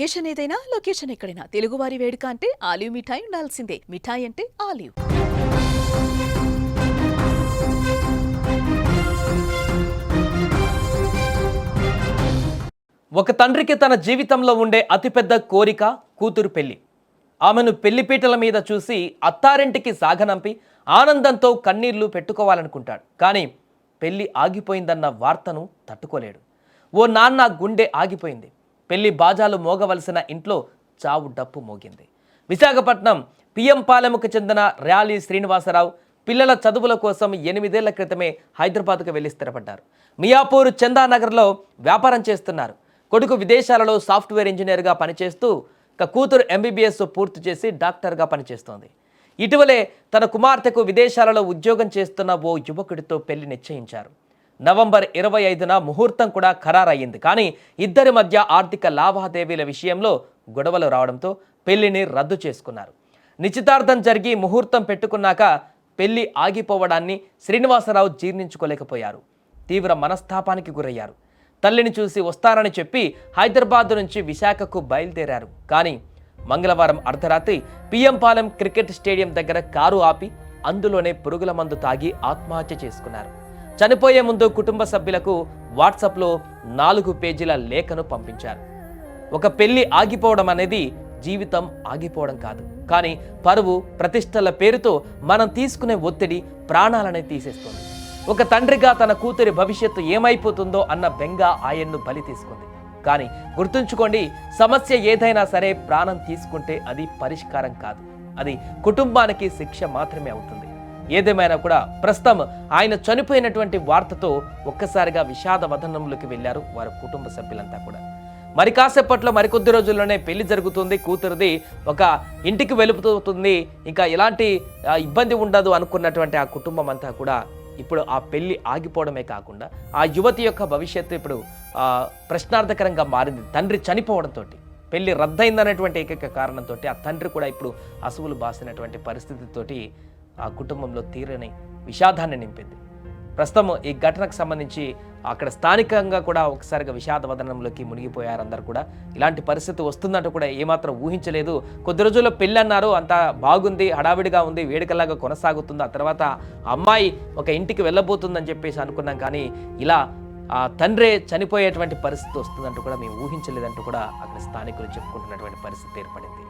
Location ఏదైనా location ఎక్కడైనా. తెలుగువారి వేడుక అంటే ఆలివ్ మిఠాయి ఉండాల్సిందే. మిఠాయి అంటే ఆలివ్. ఒక తండ్రికి తన జీవితంలో ఉండే అతిపెద్ద కోరిక కూతురు పెళ్ళి. ఆమెను పెళ్ళిపీటల మీద చూసి అత్తారింటికి సాగనంపి ఆనందంతో కన్నీళ్ళు పెట్టుకోవాలనుకుంటాడు. కానీ పెళ్ళి ఆగిపోయిందన్న వార్తను తట్టుకోలేడు. ఓ నాన్న గుండె ఆగిపోయింది. పెళ్ళి బాజాలు మోగవలసిన ఇంట్లో చావు డప్పు మోగింది. విశాఖపట్నం పిఎం పాలెముకు చెందిన ర్యాలీ శ్రీనివాసరావు పిల్లల చదువుల కోసం ఎనిమిదేళ్ళ క్రితమే హైదరాబాద్కు వెళ్ళి స్థిరపడ్డారు. మియాపూర్ చందానగర్లో వ్యాపారం చేస్తున్నారు. కొడుకు విదేశాలలో సాఫ్ట్వేర్ ఇంజనీర్గా పనిచేస్తూ ఒక కూతురు ఎంబీబీఎస్ పూర్తి చేసి డాక్టర్గా పనిచేస్తోంది. ఇటీవలే తన కుమార్తెకు విదేశాలలో ఉద్యోగం చేస్తున్న ఓ యువకుడితో పెళ్ళి నిశ్చయించారు. నవంబర్ ఇరవై ఐదున ముహూర్తం కూడా ఖరారయ్యింది. కానీ ఇద్దరి మధ్య ఆర్థిక లావాదేవీల విషయంలో గొడవలు రావడంతో పెళ్ళిని రద్దు చేసుకున్నారు. నిశ్చితార్థం జరిగి ముహూర్తం పెట్టుకున్నాక పెళ్ళి ఆగిపోవడాన్ని శ్రీనివాసరావు జీర్ణించుకోలేకపోయారు. తీవ్ర మనస్తాపానికి గురయ్యారు. తల్లిని చూసి వస్తారని చెప్పి హైదరాబాద్ నుంచి విశాఖకు బయలుదేరారు. కానీ మంగళవారం అర్ధరాత్రి పిఎంపాలెం క్రికెట్ స్టేడియం దగ్గర కారు ఆపి అందులోనే పురుగుల మందు తాగి ఆత్మహత్య చేసుకున్నారు. చనిపోయే ముందు కుటుంబ సభ్యులకు వాట్సాప్లో నాలుగు పేజీల లేఖను పంపించారు. ఒక పెళ్ళి ఆగిపోవడం అనేది జీవితం ఆగిపోవడం కాదు. కానీ పరువు ప్రతిష్టల పేరుతో మనం తీసుకునే ఒత్తిడి ప్రాణాలనే తీసేస్తుంది. ఒక తండ్రిగా తన కూతురి భవిష్యత్తు ఏమైపోతుందో అన్న బెంగ ఆయన్ను బలి తీసుకుంది. కానీ గుర్తుంచుకోండి సమస్య ఏదైనా సరే ప్రాణం తీసుకుంటే అది పరిష్కారం కాదు. అది కుటుంబానికి శిక్ష మాత్రమే అవుతుంది. ఏదేమైనా కూడా ప్రస్తుతం ఆయన చనిపోయినటువంటి వార్తతో ఒక్కసారిగా విషాద వదనంలోకి వెళ్ళారు వారి కుటుంబ సభ్యులంతా కూడా. మరి కాసేపట్లో మరికొద్ది రోజుల్లోనే పెళ్ళి జరుగుతుంది కూతురుది ఒక ఇంటికి వెలుపుతుంది ఇంకా ఎలాంటి ఇబ్బంది ఉండదు అనుకున్నటువంటి ఆ కుటుంబం అంతా కూడా ఇప్పుడు ఆ పెళ్ళి ఆగిపోవడమే కాకుండా ఆ యువతి యొక్క భవిష్యత్తు ఇప్పుడు ఆ, ప్రశ్నార్థకరంగా మారింది. తండ్రి చనిపోవడంతో పెళ్ళి రద్దయిందనేటువంటి ఏకైక కారణంతో ఆ తండ్రి కూడా ఇప్పుడు అసువులు బాసినటువంటి పరిస్థితితోటి ఆ కుటుంబంలో తీరని విషాదాన్ని నింపింది. ప్రస్తుతం ఈ ఘటనకు సంబంధించి అక్కడ స్థానికంగా కూడా ఒకసారిగా విషాద వదనంలోకి మునిగిపోయారు అందరు కూడా. ఇలాంటి పరిస్థితి వస్తుందంటూ కూడా ఏమాత్రం ఊహించలేదు. కొద్ది రోజుల్లో పెళ్ళి అన్నారు అంత బాగుంది హడావిడిగా ఉంది వేడుకలాగా కొనసాగుతుంది. ఆ తర్వాత ఆ అమ్మాయి ఒక ఇంటికి వెళ్ళబోతుందని చెప్పేసి అనుకున్నాం కానీ ఇలా ఆ తండ్రే చనిపోయేటువంటి పరిస్థితి వస్తుందంటూ కూడా మేము ఊహించలేదంటూ కూడా అక్కడ స్థానికులు చెప్పుకుంటున్నటువంటి పరిస్థితి ఏర్పడింది.